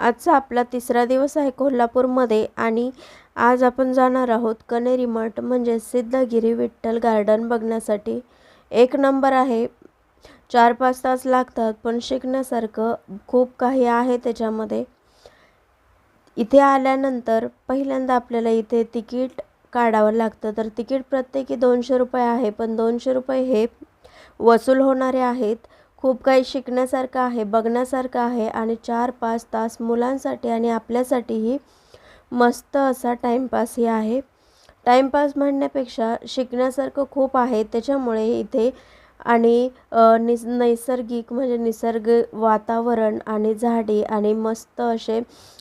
आजचा आपला तिसरा दिवस आहे कोल्हापूरमध्ये आणि आज आपण जाणार आहोत कनेरी मठ म्हणजे सिद्धगिरी विठ्ठल गार्डन बघण्यासाठी. एक नंबर आहे चार पाच तास लागतात पण शिकण्यासारखं खूप काही आहे त्याच्यामध्ये. इथे आल्यानंतर पहिल्यांदा आपल्याला इथे तिकीट काढावं लागतं तर तिकीट प्रत्येकी दोनशे रुपये आहे पण दोनशे रुपये हे वसूल होणारे आहेत. खूप काही शिकण्यासारखं आहे बघण्यासारखं आहे आणि चार पाच तास मुलांसाठी आणि आपल्यासाठीही मस्त असा टाईमपासही आहे. टाईमपास म्हणण्यापेक्षा शिकण्यासारखं खूप आहे. त्याच्यामुळे इथे आणि निस नैसर्गिक म्हणजे निसर्ग वातावरण आणि झाडी आणि मस्त असे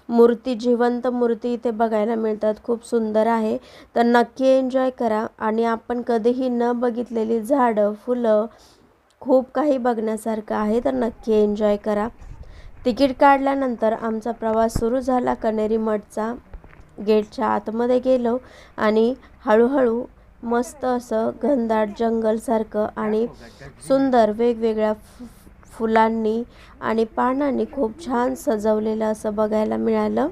मूर्ती जिवंत मूर्ती इथे बघायला मिळतात. खूप सुंदर आहे. तर नक्की एन्जॉय करा आणि आपण कधीही न बघितलेली झाडं फुलं खूप काही बघण्यासारखं आहे तर नक्की एन्जॉय करा. तिकीट काढल्यानंतर आमचा प्रवास सुरू झाला. कनेरी मठचा गेटच्या आतमध्ये गेलो आणि हळूहळू मस्त असं घनदाट जंगलसारखं आणि सुंदर वेगवेगळ्या फु फुलांनी आणि पानांनी खूप छान सजवलेलं असं बघायला मिळालं.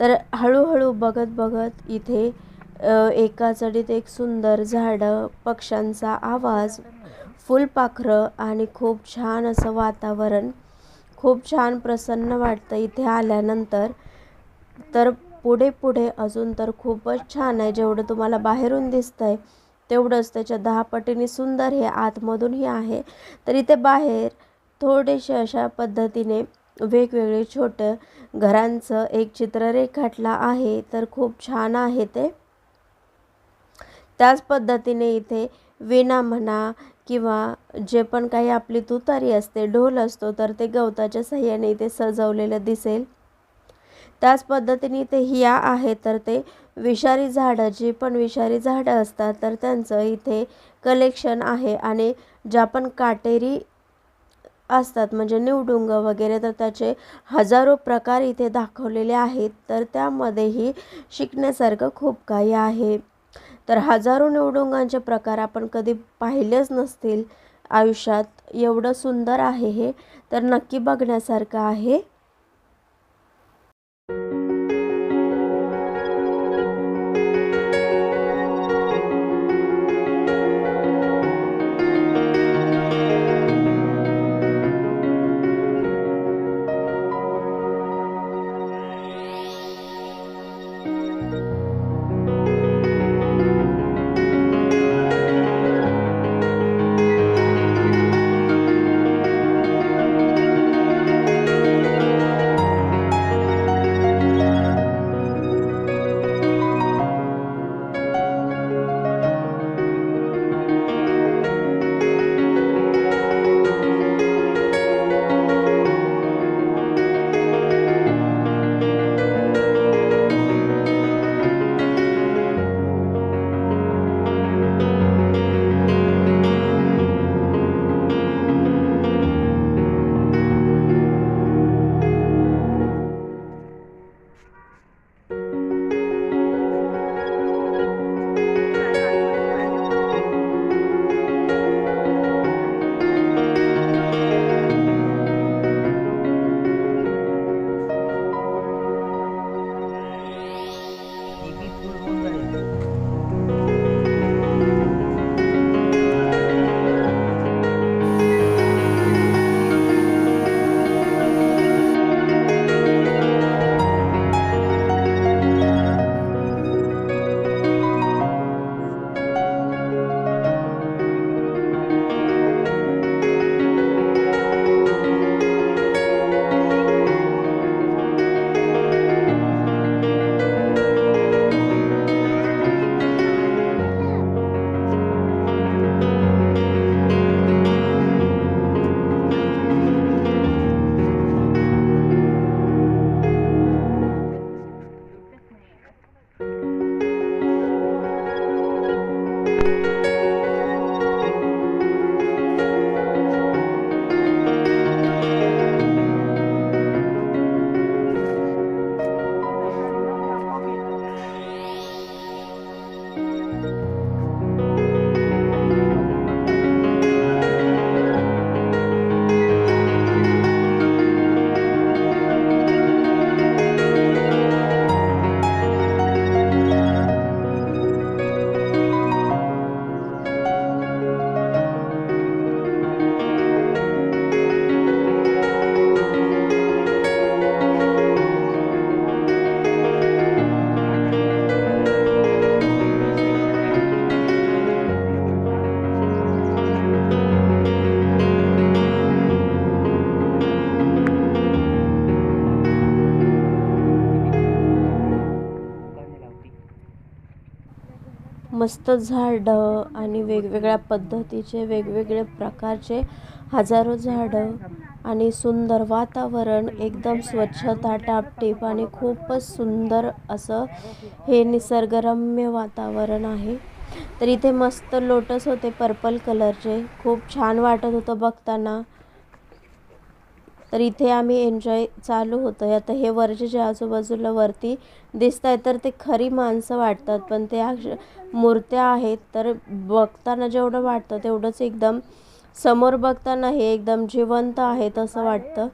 तर हळूहळू बघत बघत इथे एका चढीत एक सुंदर झाडं पक्ष्यांचा आवाज फुलपाखरं आणि खूप छान असं वातावरण. खूप छान प्रसन्न वाटतं इथे आल्यानंतर. तर पुढे पुढे अजून तर खूपच छान आहे. जेवढं तुम्हाला बाहेरून दिसतं आहे तेवढंच त्याच्या दहा पटीने सुंदर हे आतमधूनही आहे. तर इथे बाहेर थोडेसे अशा पद्धतीने वेगवेगळे छोटं घरांचं एक चित्र रेखाटलं आहे. तर खूप छान आहे ते. त्याच पद्धतीने इथे वीणा म्हणा किंवा जे पण काही आपली तुतारी असते ढोल असतो तर ते गवताच्या सहाय्याने इथे सजवलेलं दिसेल. त्याच पद्धतीने इथे हिया आहे तर ते विषारी झाडं जी पण विषारी झाडं असतात तर त्यांचं इथे कलेक्शन आहे. आणि ज्या पण काटेरी असतात म्हणजे निवडुंग वगैरे तर त्याचे हजारो प्रकार इथे दाखवलेले आहेत. तर त्यामध्येही शिकण्यासारखं खूप काही आहे. तर हजारो निवडुंगांचे प्रकार आपण कधी पाहिलेच नसतील. आयुष्यात एवढं सुंदर आहे हे तर नक्की बघण्यासारखं आहे. मस्त झाडं आणि वेगवेगळ्या पद्धतीचे वेगवेगळे प्रकारचे हजारो झाडं आणि सुंदर वातावरण एकदम स्वच्छता टापटीप आणि खूपच सुंदर असं हे निसर्गरम्य वातावरण आहे. तर इथे मस्त लोटस होते पर्पल कलरचे खूप छान वाटत होतं बघताना. तर इथे आम्ही एन्जॉय चालू होतं आता हे वरचे जे आजूबाजूला वरती दिसत आहे तर ते खरी माणसं वाटतात. पण ते मूर्त्या आहेत. तर बघताना जेवढं वाटतं तेवढंच एकदम समोर बघताना हे एकदम जिवंत आहेत असं वाटतं.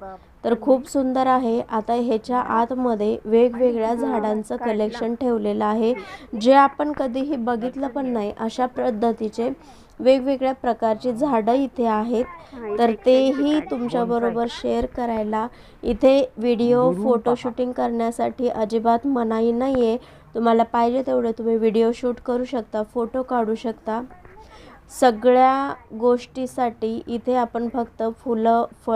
तर खूप सुंदर आहे. आता ह्याच्या आतमध्ये वेगवेगळ्या झाडांचं कलेक्शन ठेवलेलं आहे. जे आपण कधीही बघितलं पण नाही अशा पद्धतीचे वेगवेगळ्या प्रकारची झाडं इथे आहेत. तर तेही तुमच्याबरोबर शेअर करायला. इथे व्हिडिओ फोटो शूटिंग करण्यासाठी अजिबात मनाई नाही आहे तुम्हाला पाहिजे तेवढे तुम्ही व्हिडिओ शूट करू शकता फोटो काढू शकता. सगळ्या गोष्टीसाठी इथे आपण फक्त फुलं फ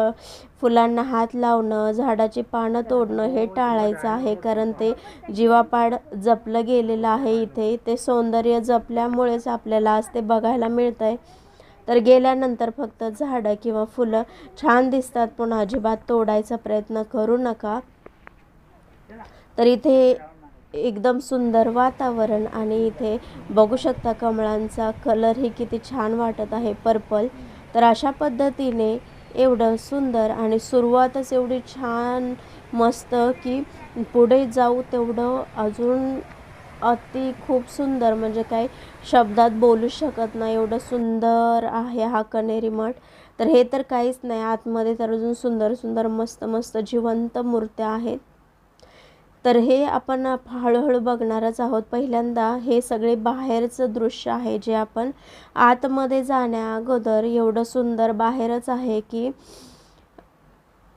फुलांना हात लावणं झाडाची पानं तोडणं हे टाळायचं आहे. कारण ते जीवापाड जपलं गेलेलं आहे इथे. ते सौंदर्य जपल्यामुळेच आपल्याला आज ते बघायला मिळतं आहे तर गेल्यानंतर फक्त झाडं किंवा फुलं छान दिसतात. पण अजिबात तोडायचा प्रयत्न करू नका. तर इथे एकदम सुंदर वातावरण आणि इथे बघू शकता कमळांचा कलरही किती छान वाटत आहे पर्पल तर अशा पद्धतीने एवढं सुंदर आणि सुरुवातच एवढी छान मस्त की पुढे जाऊ तेवढं अजून अति खूप सुंदर म्हणजे काही शब्दात बोलू शकत नाही एवढं सुंदर आहे हा कनेरी मठ. तर हे तर काहीच नाही आतमध्ये तर अजून सुंदर सुंदर मस्त मस्त जिवंत मूर्त्या आहेत. तर हे आपण हळूहळू बघणारच आहोत. पहिल्यांदा हे सगळे बाहेरचं दृश्य आहे जे आपण आतमध्ये जाण्या अगोदर एवढं सुंदर बाहेरच आहे की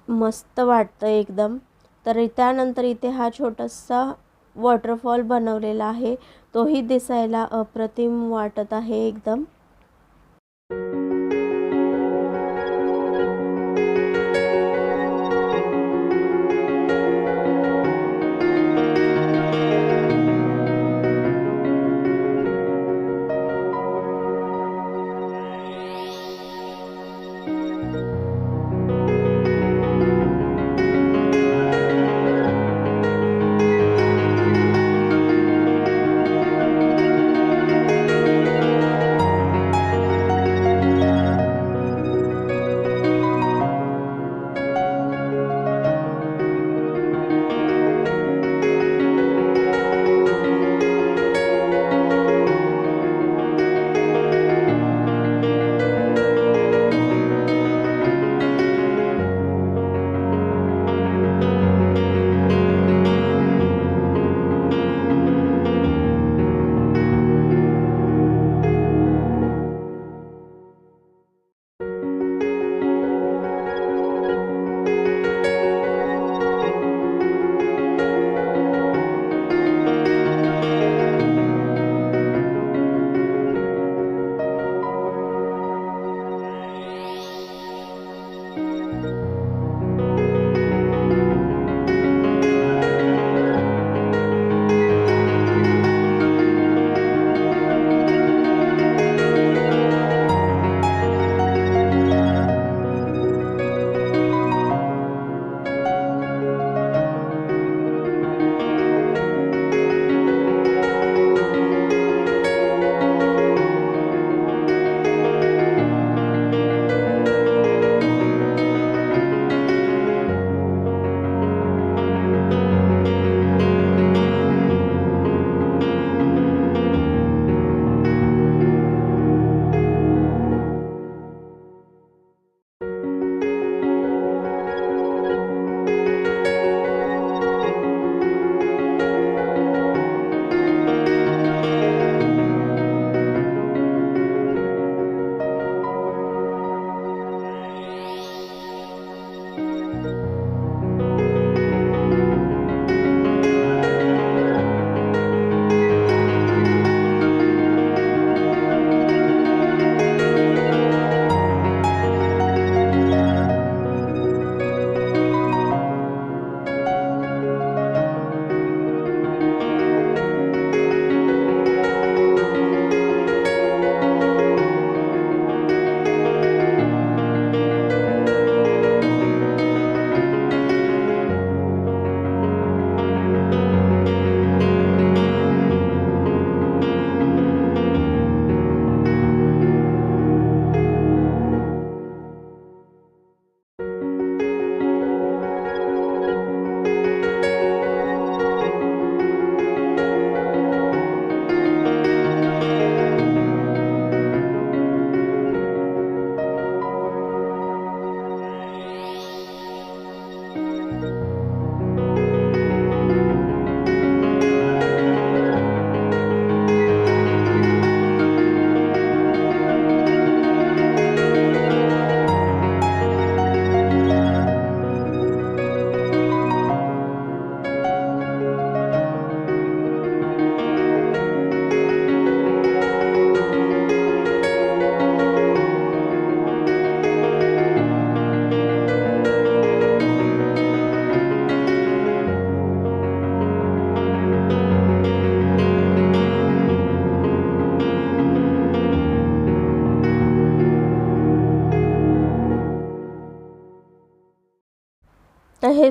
मस्त वाटतं एकदम. तर त्यानंतर इथे हा छोटासा वॉटरफॉल बनवलेला आहे. तोही दिसायला अप्रतिम वाटत आहे एकदम.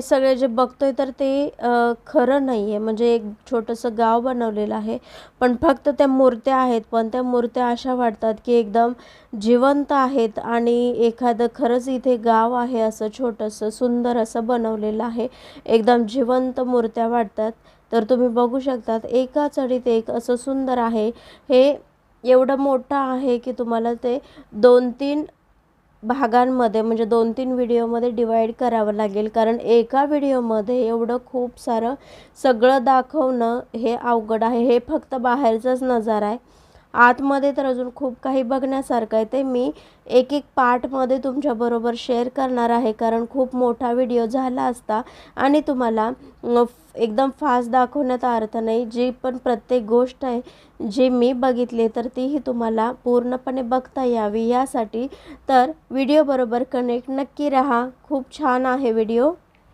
हे सगळे जे बघतोय तर ते खरं नाही आहे म्हणजे एक छोटंसं गाव बनवलेलं आहे. पण फक्त त्या मूर्त्या आहेत. पण त्या मूर्त्या अशा वाटतात की एकदम जिवंत आहेत आणि एखादं खरंच इथे गाव आहे असं छोटंसं सुंदर असं बनवलेलं आहे. एकदम जिवंत मूर्त्या वाटतात. तर तुम्ही बघू शकतात एका चढीत एक असं सुंदर आहे. हे एवढं मोठं आहे की तुम्हाला ते दोन तीन भागांमध्ये म्हणजे दोन तीन व्हिडिओमध्ये डिवाईड करावं लागेल. कारण एका व्हिडिओमध्ये एवढं खूप सारं सगळं दाखवणं हे अवघड आहे. हे फक्त बाहेरचाच नजारा आहे. आतमध्ये तर अजून खूप काही बघण्यासारखं आहे. ते मी एक एक पार्टमध्ये तुमच्याबरोबर शेअर करणार आहे. कारण खूप मोठा व्हिडिओ झाला असता. आणि तुम्हाला फ- एकदम फास्ट दाखवण्यात अर्थ नाही. जी पण प्रत्येक गोष्ट आहे जी मी बघितली तर तीही तुम्हाला पूर्णपणे बघता यावी. यासाठी तर व्हिडिओबरोबर कनेक्ट नक्की राहा. खूप छान आहे व्हिडिओ.